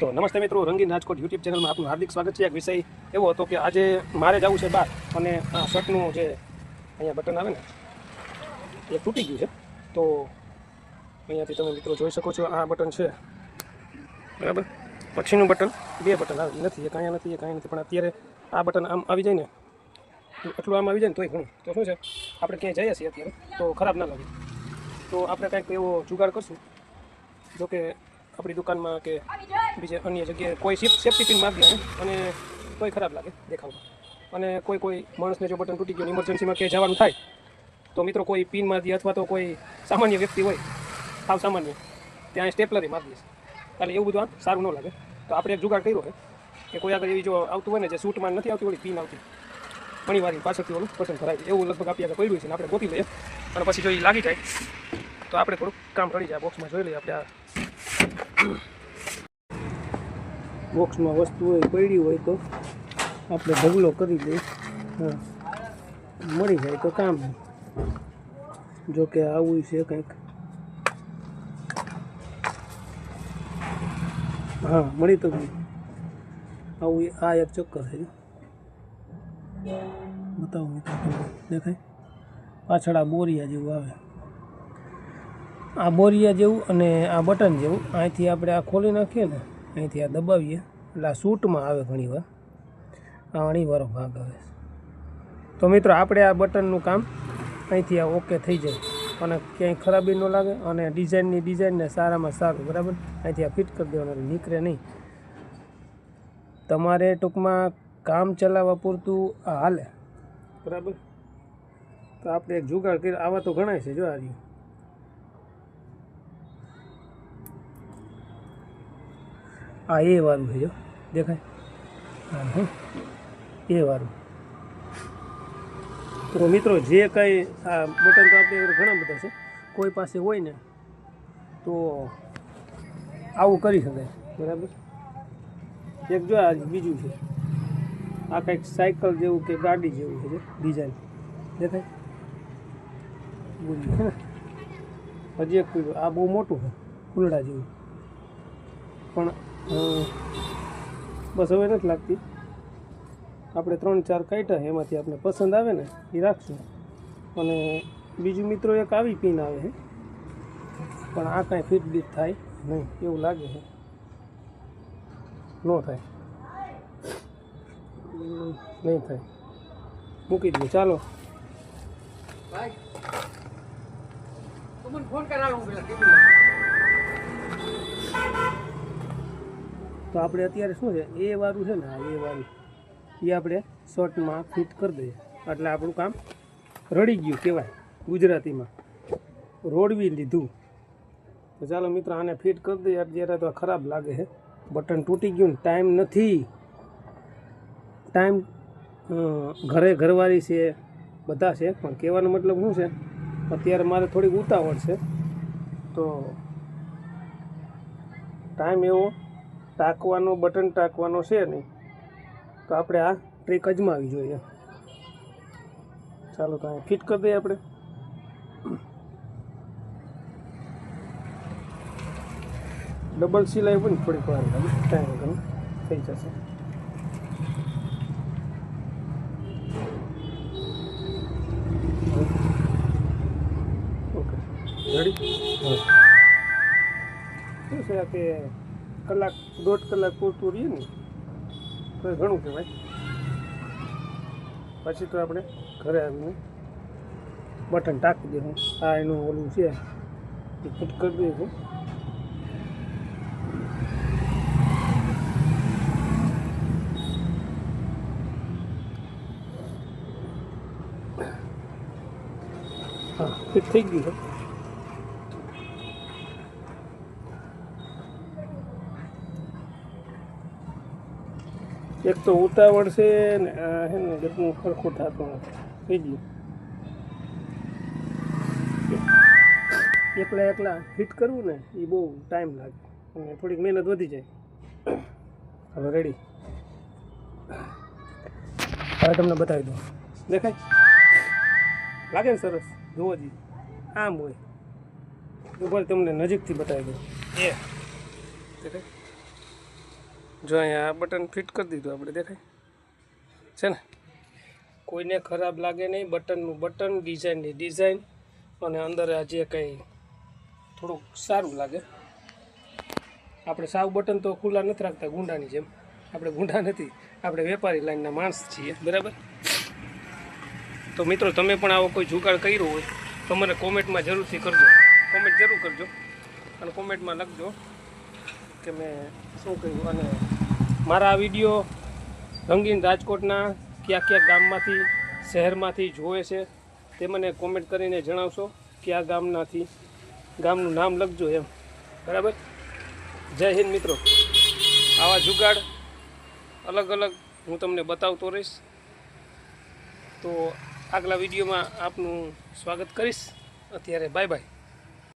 તો નમસ્તે મિત્રો, રંગીન રાજકોટ યુટ્યુબ ચેનલમાં આપનું હાર્દિક સ્વાગત છે. એક વિષય એવો હતો કે આજે મારે જવું છે બહાર અને આ શર્ટનું જે અહીંયા બટન આવે ને, એ તૂટી ગયું છે. તો અહીંયાથી તમે મિત્રો જોઈ શકો છો, આ બટન છે. બરાબર? પછીનું બટન, બે બટન આવે. નથી એ કાંઈ નથી એ કાંઈ નથી. પણ અત્યારે આ બટન આમ આવી જાય ને એટલું આમ આવી જાય ને, તોય ઘણું તો શું છે? આપણે ક્યાંય જઈએ છીએ અત્યારે, તો ખરાબ ના લાગે. તો આપણે કંઈક એવો જુગાડ કરશું. જોકે આપણી દુકાનમાં કે બીજે અન્ય જગ્યાએ કોઈ સેફ સેફ્ટી પિન મારી દે અને તોય ખરાબ લાગે દેખાવમાં. અને કોઈ કોઈ માણસને જો બટન તૂટી ગયું ઇમરજન્સીમાં ક્યાંય જવાનું થાય, તો મિત્રો કોઈ પિન મારી અથવા તો કોઈ સામાન્ય વ્યક્તિ હોય, સાવ સામાન્ય, ત્યાં સ્ટેપલરી મારી દઈશ એટલે એવું બધું આ સારું ન લાગે. તો આપણે એક જુગાડ કર્યો છે, કે કોઈ આગળ એવી જો આવતું હોય ને જે સૂટમાં નથી આવતી ઓલી પિન આવતી. ઘણી વાર પાછળથી ઓલું પસંદ કરાય. એવું લગભગ આપી આગળ પડ્યું છે આપણે ગોતી લઈએ. અને પછી જો એ લાગી જાય, તો આપણે થોડુંક કામ કરી જાય બોક્સમાં જોઈ લઈએ આપણે આ. બોક્સમાં વસ્તુ હોય પડી હોય તો આપણે ઢગલો કરી દઈએ. મળી જાય તો કામ જો કે આવું છે કંઈક. હા, મળી તો આવું આ એક ચક્કર છે. બતાવું દેખાય? પાછળ આ બોરિયા જેવું આવે. આ બોરિયા જેવું અને આ બટન જેવું. અહીંથી આપણે આ ખોલી નાખીએ ને, અહીંથી આ દબાવીએ. આ સૂટમાં આવે ઘણીવાર ઘણીવાર ભાગ આવે તો મિત્રો, આપણે આ બટનનું કામ અહીંથી આ ઓકે થઈ જાય. અને ક્યાંય ખરાબી ન લાગે અને ડિઝાઇનની ડિઝાઇનને સારામાં સારું, બરાબર? અહીંથી આ ફિટ કરી દેવાનું નીકળે નહીં. તમારે ટૂંકમાં કામ ચલાવવા પૂરતું આ હાલે, બરાબર? તો આપણે એક જુગાડ કરી આવા તો ઘણા છે, જો રહ્યું. આ એ વાળું છે, જો. દેખાય? હા એ વારું. તો મિત્રો, જે કંઈ આ બટન તો આપણે ઘણા બધા છે. કોઈ પાસે હોય ને, તો આવું કરી શકાય. બરાબર? એક જો આ બીજું છે. આ કંઈક સાયકલ જેવું કે ગાડી જેવું છે, ડિઝાઇન. દેખાય? બોલ્યું હજી એક આ બહુ મોટું છે ફૂલડા જેવું. પણ બસ હવે નથી લાગતી. આપણે ત્રણ ચાર કાઢ્યા એમાંથી આપણે પસંદ આવે ને, એ રાખશું. અને બીજું મિત્રો એક આવી પિન આવે છે. પણ આ કાંઈ ફિટ બીટ થાય નહીં, એવું લાગે છે. ન થાય. નહીં થાય. મૂકી દઉં ચાલો. તો આપણે અત્યારે શું છે? એ વાળું છે ને એ વાળું એ આપણે શર્ટમાં ફિટ કરી દઈએ. એટલે આપણું કામ રડી ગયું કહેવાય, ગુજરાતીમાં. રોડવી લીધું. તો ચાલો મિત્રો, આને ફિટ કરી દઈએ. અત્યારે તો ખરાબ લાગે છે. બટન તૂટી ગયું ને, ટાઈમ નથી. ટાઈમ ઘરે ઘરવાળી છે, બધા છે. પણ કહેવાનો મતલબ શું છે? અત્યારે મારે થોડીક ઉતાવળ છે. તો ટાઈમ એવો ટાંકવાનો બટન ટાંકવાનો છે નહીં તો આપણે આ ટ્રીક અજમાવી જોઈએ. ચાલો તો ફિટ કરી દઈએ આપણે. ડબલ સિલાઈ પણ થોડીક વાર ટાઈમ ઘણો થઈ જશે. ઓકે. રેડી હા. શું છે કે કલાક, દોઢ કલાક પૂરતું રહીએ ને, તો ઘણું કહેવાય. પછી તો આપણે ઘરે આવીને બટન ટાંકી દે આ એનું ઓલું છે, એ ફિટ કરી દઈએ છે હા, ફિટ થઈ ગયું છે. એક તો ઉતાવળ છે ને હે ને, બધું સરખું થતું થઈ ગયું એકલા એકલા ફિટ કરવું ને, એ બહુ ટાઈમ લાગે. અને થોડીક મહેનત વધી જાય. હવે રેડી હવે તમને બતાવી દઉં. દેખાય? લાગે ને સરસ? જુઓ જી. આમ હોય. ઉપર તમને નજીકથી બતાવી દઉં. એ. દેખાય? જો અહીંયા આ બટન ફિટ કરી દીધું આપણે, દેખાય? છે ને? કોઈને ખરાબ લાગે નહીં બટનનું બટન ડિઝાઇનની ડિઝાઇન અને અંદર આ જે કંઈ થોડુંક સારું લાગે. આપણે સાવ બટન તો ખુલ્લા નથી રાખતા, ગુંડાની જેમ. આપણે ગુંડા નથી, આપણે વેપારી લાઈનના માણસ છીએ, બરાબર? તો મિત્રો, તમે પણ આવો કોઈ જુગાડ કર્યો હોય, તો મને કોમેન્ટમાં જરૂરથી કરજો. કોમેન્ટ જરૂર કરજો, અને કોમેન્ટમાં લખજો. કે મેં શું કર્યું? અને મારા આ વીડિયો રંગીન રાજકોટના કયા કયા ગામમાંથી, શહેરમાંથી જોવે છે તે મને કોમેન્ટ કરીને જણાવશો કયા ગામનાથી, ગામનું નામ લખજો એમ. બરાબર? જય હિન્દ મિત્રો. આવા જુગાડ અલગ અલગ હું તમને બતાવતો રહીશ. તો આગલા વિડીયોમાં આપનું સ્વાગત કરીશ. અત્યારે બાય બાય